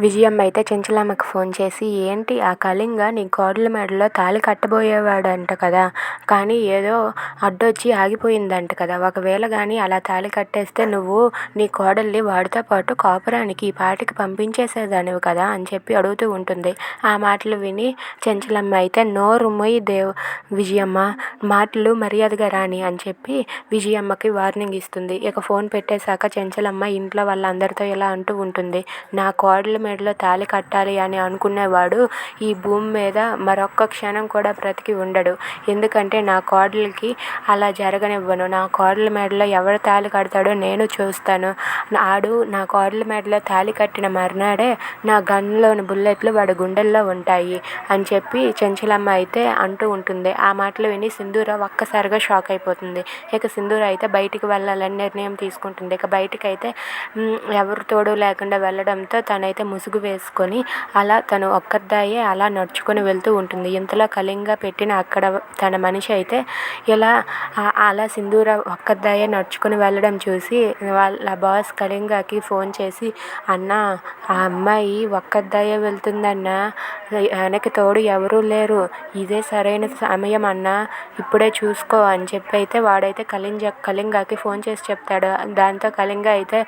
విజయమ్మ అయితే చెంచలమ్మకి ఫోన్ చేసి ఏంటి ఆ కళింగ నీ కోడల మెడలో తాళి కట్టబోయేవాడంట కదా కానీ ఏదో అడ్డొచ్చి ఆగిపోయిందంట కదా ఒకవేళ కానీ అలా తాళి కట్టేస్తే నువ్వు నీ కోడల్ని వాడితో పాటు కాపురానికి ఈ పాటికి పంపించేసేదానివి కదా అని చెప్పి అడుగుతూ ఉంటుంది. ఆ మాటలు విని చెంచలమ్మ అయితే నోరుమొయ్యి దేవ్ విజయమ్మ మాటలు మర్యాదగా రాని అని చెప్పి విజయమ్మకి వార్నింగ్ ఇస్తుంది. ఇక ఫోన్ పెట్టేశాక చెంచలమ్మ ఇంట్లో వాళ్ళందరితో ఇలా అంటూ ఉంటుంది. నా కోడల మెడలో తాళి కట్టాలి అని అనుకునేవాడు. ఈ భూమి మీద మరొక్క క్షణం కూడా బ్రతికి ఉండడు. ఎందుకంటే నా కోడలికి అలా జరగనివ్వను. నా కోడల మెడలో ఎవరు తాళి కడతాడో నేను చూస్తాను. ఆడు నా కోడల మెడలో తాళి కట్టిన మర్నాడే నా గన్లోని బుల్లెట్లు వాడి గుండెల్లో ఉంటాయి అని చెప్పి చెంచలమ్మ అయితే అంటూ ఉంటుంది. ఆ మాటలు విని సింధూరావు ఒక్కసారిగా షాక్ అయిపోతుంది. ఇక సింధూర అయితే బయటికి వెళ్ళాలని నిర్ణయం తీసుకుంటుంది. ఇక బయటికి అయితే ఎవరు తోడు లేకుండా వెళ్ళడంతో తనైతే ముసుగు వేసుకొని అలా తను ఒక్కదాయే అలా నడుచుకొని వెళ్తూ ఉంటుంది. ఇంతలో కళింగ పెట్టిన అక్కడ తన మనిషి అయితే ఇలా అలా సింధూర ఒక్కదాయే నడుచుకొని వెళ్ళడం చూసి వాళ్ళ బాస్ కళింగకి ఫోన్ చేసి అన్న ఆ అమ్మాయి ఒక్కదాయే వెళ్తుందన్న వెనక తోడు ఎవరూ లేరు. ఇదే సరైన సమయం అన్న ఇప్పుడే చూసుకో అని చెప్పి అయితే వాడైతే కళింగ కళింగకి ఫోన్ చేసి చెప్తాడు. దాంతో కళింగ అయితే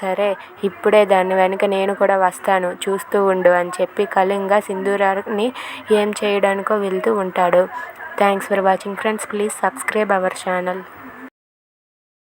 సరే ఇప్పుడే దాన్ని వెనక నేను కూడా వస్తాను చూస్తూ ఉండు అని చెప్పి కళింగ సింధూరాన్ని ఏం చేయడానికో వెళ్తూ ఉంటాడు. Thanks for watching friends please subscribe our channel.